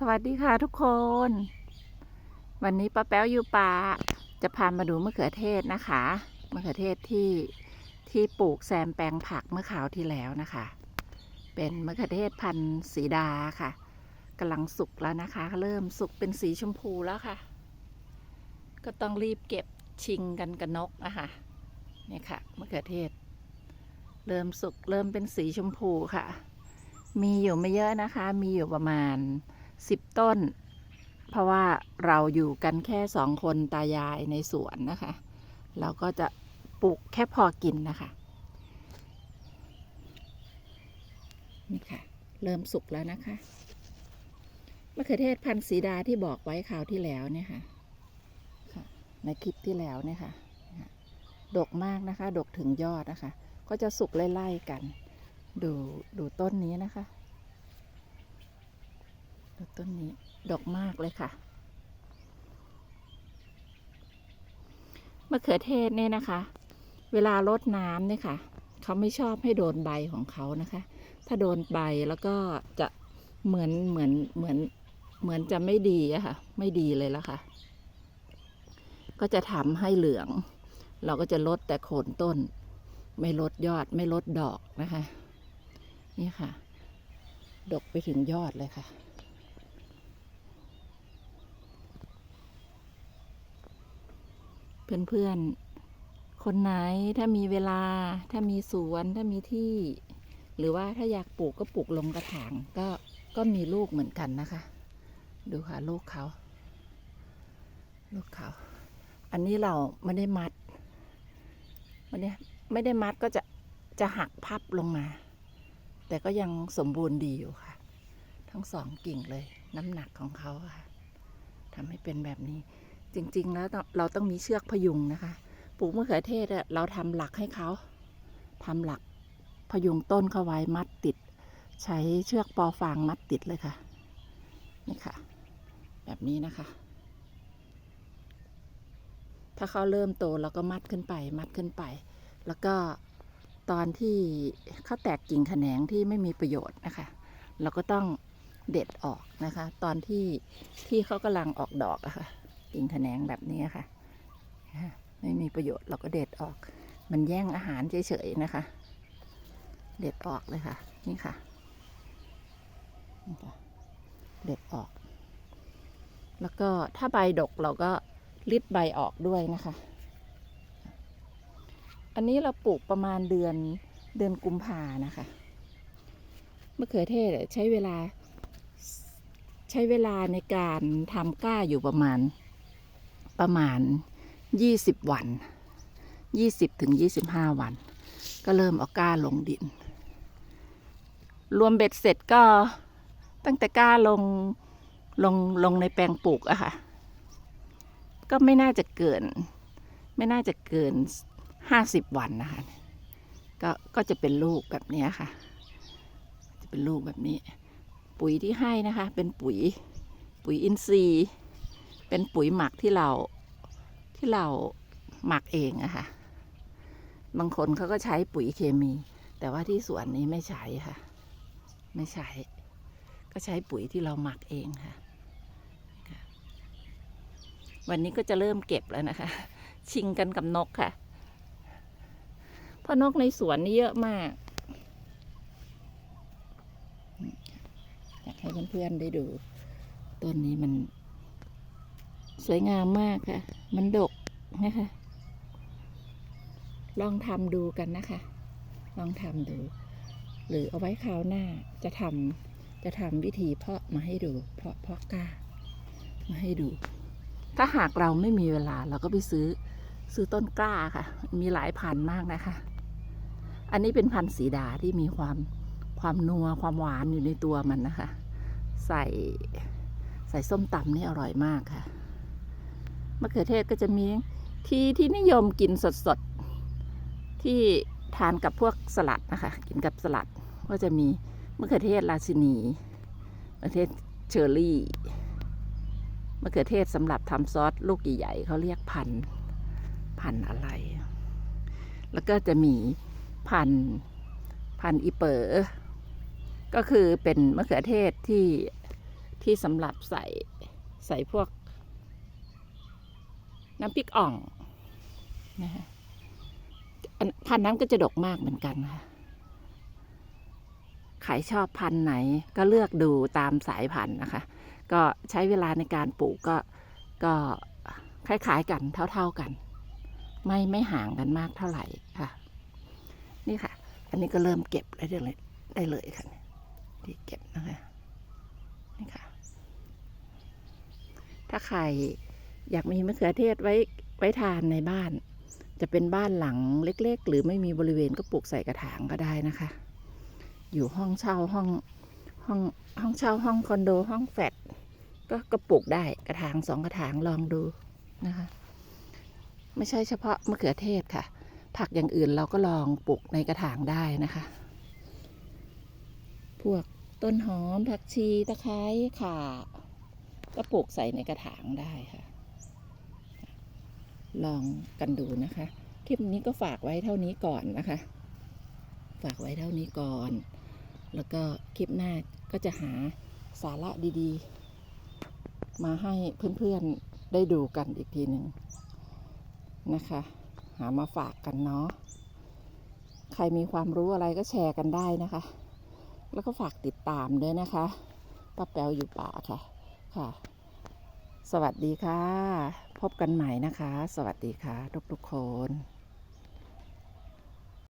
สวัสดีค่ะทุกคน วันนี้ป้าแป๊วอยู่ป่าจะพามาดูมะเขือเทศนะคะมะเขือเทศที่ที่ปลูกแซมแปลงผักเมื่อคราวที่แล้วนะคะ เป็นมะเขือเทศพันธุ์สีดาค่ะกำลังสุกแล้วนะคะ เริ่มสุกเป็นสีชมพูแล้วค่ะ ก็ต้องรีบเก็บชิงกันกับนกนะคะเนี่ยค่ะมะเขือเทศ เริ่มสุกเริ่มเป็นสีชมพูค่ะ มีอยู่ไม่เยอะนะคะ มีอยู่ประมาณ สิบต้น เพราะว่าเราอยู่กันแค่สองคนตายายในสวนนะคะ เราก็จะปลูกแค่พอกินนะคะนี่ค่ะ เริ่มสุกแล้วนะคะมะเขือเทศพันธุ์สีดาที่บอกไว้คราวที่แล้วเนี่ยค่ะ ในคลิปที่แล้วเนี่ยค่ะ ดกมากนะคะ ดกถึงยอดนะคะ ก็จะสุกไล่ๆกัน ดูดูต้นนี้นะคะ ดูต้นนี้ดอกมากเลยค่ะมะเขือเทศเนี่ยนะคะ เวลารดน้ำเนี่ยค่ะ เขาไม่ชอบให้โดนใบของเขานะคะ ถ้าโดนใบแล้วก็จะเหมือนเหมือนเหมือนเหมือนจะไม่ดีอะค่ะ ไม่ดีเลยละค่ะ ก็จะทำให้เหลือง เราก็จะลดแต่โคนต้น ไม่ลดยอดไม่ลดดอกนะคะ นี่ค่ะ ดกไปถึงยอดเลยค่ะ เพื่อนๆ คนไหนถ้ามีเวลา ถ้ามีสวนถ้ามีที่ หรือว่าถ้าอยากปลูกก็ปลูกลงกระถางก็ก็มีลูกเหมือนกันนะคะ ดูค่ะลูกเขา ลูกเขา อันนี้เราไม่ได้มัดไม่ได้ไม่ได้มัดก็จะจะหักพับลงมา แต่ก็ยังสมบูรณ์ดีอยู่ค่ะ ทั้งสองกิ่งเลยน้ำหนักของเขาค่ะทำให้เป็นแบบนี้ จริง ๆ แล้วเราต้องมีเชือกพยุงนะคะ ปลูกมะเขือเทศเราทำหลักให้เขาทำหลักพยุงต้นเข้าไว้มัดติด ใช้เชือกปอฟางมัดติดเลยค่ะ นี่ค่ะ แบบนี้นะคะ ถ้าเขาเริ่มโตเราก็มัดขึ้นไป มัดขึ้นไป แล้วก็ตอนที่เขาแตกกิ่งแขนงที่ไม่มีประโยชน์นะคะ เราก็ต้องเด็ดออกนะคะ ตอนที่ที่เขากำลังออกดอกอะค่ะ กิ่งแขนงแบบนี้ค่ะ ไม่มีประโยชน์เราก็เด็ดออก มันแย่งอาหารเฉยๆนะคะ เด็ดออกเลยค่ะ นี่ค่ะเด็ดออก แล้วก็ถ้าใบดกเราก็ริดใบออกด้วยนะคะ อันนี้เราปลูกประมาณเดือนเดือนกุมภานะคะมะเขือเทศใช้เวลาใช้เวลาในการทำก้าอยู่ประมาณ ประมาณยี่สิบวันยี่สิบถึงยี่สิบห้าวัน ก็เริ่มเอาก้าลงดิน รวมเบ็ดเสร็จก็ตั้งแต่ก้าลงลงลงในแปลงปลูกอะค่ะ ก็ไม่น่าจะเกิน ไม่น่าจะเกินห้าสิบวันนะคะก็ก็จะเป็นลูกแบบนี้ค่ะ จะเป็นลูกแบบนี้ ปุ๋ยที่ให้นะคะ เป็นปุ๋ยปุ๋ยอินทรีย์ เป็นปุ๋ยหมักที่เราที่เราหมักเองอะค่ะ บางคนเขาก็ใช้ปุ๋ยเคมี แต่ว่าที่สวนนี้ไม่ใช้ค่ะ ไม่ใช้ ก็ใช้ปุ๋ยที่เราหมักเองค่ะ วันนี้ก็จะเริ่มเก็บแล้วนะคะ ชิงกันกับนกค่ะ เพราะนกในสวนนี่เยอะมาก อยากให้เพื่อนๆได้ดูต้นนี้มัน สวยงามมากค่ะ มันดกนะคะ ลองทำดูกันนะคะ ลองทำดู หรือเอาไว้คราวหน้าจะทำจะทำวิธีเพาะมาให้ดูเพาะเพาะกล้า มาให้ดู ถ้าหากเราไม่มีเวลาเราก็ไปซื้อซื้อต้นกล้าค่ะ มีหลายพันธุ์มากนะคะ อันนี้เป็นพันธุ์สีดาที่มีความความนัวความหวานอยู่ในตัวมันนะคะ ใส่ใส่ส้มตำนี่อร่อยมากค่ะ มะเขือเทศก็จะมีที่ที่นิยมกินสดๆ ที่ทานกับพวกสลัดนะคะ กินกับสลัดก็จะมีมะเขือเทศราชินีมะเขือเทศเชอร์รี่มะเขือเทศสำหรับทำซอสลูกใหญ่ๆเขาเรียกพันพันอะไร แล้วก็จะมีพันพันอีเปอร์ก็คือเป็นมะเขือเทศที่ที่ที่สำหรับใส่ใส่พวก น้ำพริกอ่องนะฮะพันธุ์นั้นก็จะดกมากเหมือนกันค่ะใครชอบพันธุ์ไหนก็เลือกดูตามสายพันธุ์นะคะ ก็ใช้เวลาในการปลูกก็ก็คล้ายๆกันเท่าๆกัน ไม่ไม่ห่างกันมากเท่าไหร่ค่ะ นี่ค่ะ อันนี้ก็เริ่มเก็บได้เลยได้เลยค่ะที่เก็บนะคะนี่ค่ะ ถ้าใคร อยากมีมะเขือเทศไว้ไว้ทานในบ้าน จะเป็นบ้านหลังเล็ก ๆ หรือไม่มีบริเวณก็ปลูกใส่กระถางก็ได้นะคะ อยู่ห้องเช่าห้องห้องห้องเช่าห้องคอนโดห้องแฟลตก็ก็ปลูกได้กระถางสองกระถางลองดูนะคะ ไม่ใช่เฉพาะมะเขือเทศค่ะ ผักอย่างอื่นเราก็ลองปลูกในกระถางได้นะคะ พวกต้นหอมผักชีตะไคร้ข่าก็ปลูกใส่ในกระถางได้ค่ะ ลองกันดูนะคะ คลิปนี้ก็ฝากไว้เท่านี้ก่อนนะคะ ฝากไว้เท่านี้ก่อน แล้วก็คลิปหน้าก็จะหาสาระดีๆ มาให้เพื่อนๆได้ดูกันอีกทีหนึ่งนะคะ หามาฝากกันเนาะ ใครมีความรู้อะไรก็แชร์กันได้นะคะ แล้วก็ฝากติดตามด้วยนะคะป้าแป๋วอยู่ป่าค่ะ ค่ะ สวัสดีค่ะ พบกันใหม่นะคะ สวัสดีค่ะ ทุกๆคน